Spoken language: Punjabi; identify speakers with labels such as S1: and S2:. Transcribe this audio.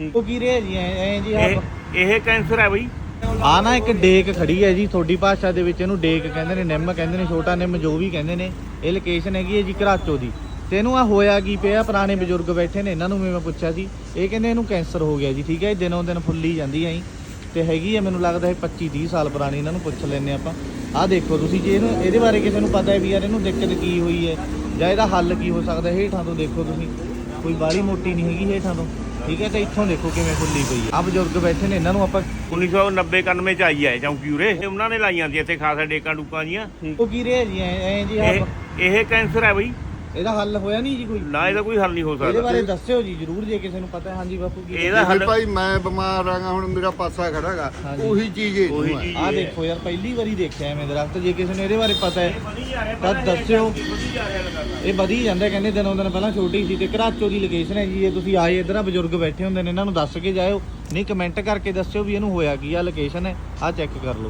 S1: ਉਹ ਕੀ ਰਿਹਾ ਜੀ ਐ ਐਂ ਜੀ
S2: ਇਹ ਕੈਂਸਰ ਹੈ ਬਈ।
S1: ਆ ਨਾ ਇੱਕ ਡੇਕ ਖੜੀ ਹੈ ਜੀ ਤੁਹਾਡੀ ਭਾਸ਼ਾ ਦੇ ਵਿੱਚ ਇਹਨੂੰ ਡੇਕ ਕਹਿੰਦੇ ਨੇ ਨਿੰਮ ਕਹਿੰਦੇ ਨੇ ਛੋਟਾ ਨਿੰਮ ਜੋ ਵੀ ਕਹਿੰਦੇ ਨੇ ਇਹ ਲੋਕੇਸ਼ਨ ਹੈਗੀ ਹੈ ਜੀ ਘਰਾਚੋ ਦੀ। ਤੇ ਇਹਨੂੰ ਆ ਹੋਇਆ ਕੀ ਪਿਆ ਪੁਰਾਣੇ ਬਜ਼ੁਰਗ ਬੈਠੇ ਨੇ ਇਹਨਾਂ ਨੂੰ ਵੀ ਮੈਂ ਪੁੱਛਿਆ ਸੀ। ਇਹ ਕਹਿੰਦੇ ਇਹਨੂੰ ਕੈਂਸਰ ਹੋ ਗਿਆ ਜੀ ਠੀਕ ਹੈ ਇਹ ਦਿਨੋਂ ਦਿਨ ਫੁੱਲੀ ਜਾਂਦੀ ਐ। ਤੇ ਹੈਗੀ ਹੈ ਮੈਨੂੰ ਲੱਗਦਾ ਇਹ 25 30 ਸਾਲ ਪੁਰਾਣੀ ਇਹਨਾਂ ਨੂੰ ਪੁੱਛ ਲੈਨੇ ਆਪਾਂ। ਆਹ ਦੇਖੋ ਤੁਸੀਂ ਜੇ ਇਹਨੂੰ ਇਹਦੇ ਬਾਰੇ ਕਿਸੇ ਨੂੰ ਪਤਾ ਹੈ ਵੀ ਯਾਰ ਇਹਨੂੰ ਦਿੱਕਤ ਕੀ ਹੋਈ ਹੈ ਜਾਂ ਇਹਦਾ ਹੱਲ ਕੀ ਹੋ ਸਕਦਾ ਹੈ ਹੇਠਾਂ ਤੋਂ ਦੇਖੋ ਤੁਸੀਂ। ਕੋਈ ਬਾਹਲੀ ਮੋਟੀ ਨਹੀਂ ਹੈਗੀ ਹੇਠਾਂ ਤੋਂ। ਠੀਕ ਹੈ ਤੇ ਇੱਥੋਂ ਦੇਖੋ ਕਿਵੇਂ ਫੁੱਲੀ ਪਈ ਹੈ। ਆ ਬਜ਼ੁਰਗ ਬੈਠੇ ਨੇ ਇਹਨਾਂ ਨੂੰ ਆਪਾਂ
S2: 1990 91 ਚ ਆਈ ਹੈ ਚੌਂਕੀ ਉਰੇ ਤੇ ਉਹਨਾਂ ਨੇ ਲਾਈਆਂ ਸੀ ਇੱਥੇ ਖਾਸਾ ਡੇਕਾਂ ਡੂਕਾਂ ਜੀਆਂ।
S1: ਉਹ ਕੀ ਰਿਹਾ ਜੀ? ਐ ਜੀ
S2: ਇਹ ਇਹ ਕੈਂਸਰ ਹੈ ਬਈ।
S1: ਇਹਦਾ ਹੱਲ ਹੋਇਆ ਨਹੀਂ ਜੀ ਕੋਈ?
S2: ਨਾ ਇਹਦਾ ਕੋਈ ਹੱਲ ਨਹੀਂ ਹੋ
S1: ਇਹਦੇ
S2: ਸਕਦਾ
S1: ਬਾਰੇ ਦੱਸਿਓ ਜੀ ਜਰੂਰ ਜੇ ਕਿਸੇ ਨੂੰ ਪਤਾ ਹੈ। ਹਾਂਜੀ ਬਾਪੂ ਕੀ
S2: ਇਹਦਾ ਹੱਲ
S3: ਭਾਈ ਮੈਂ ਬਿਮਾਰ ਆਂਗਾ ਹੁਣ ਮੇਰਾ ਪਾਸਾ ਖੜਾਗਾ
S1: ਹਾਂਜੀ।
S3: ਉਹੀ ਚੀਜ਼ ਇਹ
S2: ਉਹੀ ਚੀਜ਼
S1: ਆ। ਦੇਖੋ ਯਾਰ ਪਹਿਲੀ ਵਾਰੀ ਦੇਖਿਆ ਮੈਂ ਦਰਖਤ ਜੇ ਕਿਸੇ ਨੂੰ ਇਹਦੇ ਬਾਰੇ ਪਤਾ ਹੈ ਤਾਂ ਦੱਸਿਓ। ਇਹ ਵਧੀ ਜਾਂਦਾ ਕਹਿੰਦੇ ਦਿਨੋਂ ਦਿਨ ਪਹਿਲਾਂ ਛੋਟੀ ਸੀ ਤੇ ਘਰਾਚੋ ਦੀ ਲੋਕੇਸ਼ਨ ਹੈ ਜੀ। ਇਹ ਤੁਸੀਂ ਆਏ ਇਧਰ ਆ ਬਜ਼ੁਰਗ ਬੈਠੇ ਹੁੰਦੇ ਨੇ ਇਹਨਾਂ ਨੂੰ ਦੱਸ ਕੇ ਜਾਇਓ। ਨਹੀਂ ਕਮੈਂਟ ਕਰਕੇ ਦੱਸਿਓ ਵੀ ਇਹਨੂੰ ਹੋਇਆ ਕੀ ਆ ਲੋਕੇਸ਼ਨ ਹੈ। ਆ ਚੈੱਕ ਕਰ ਲਓ।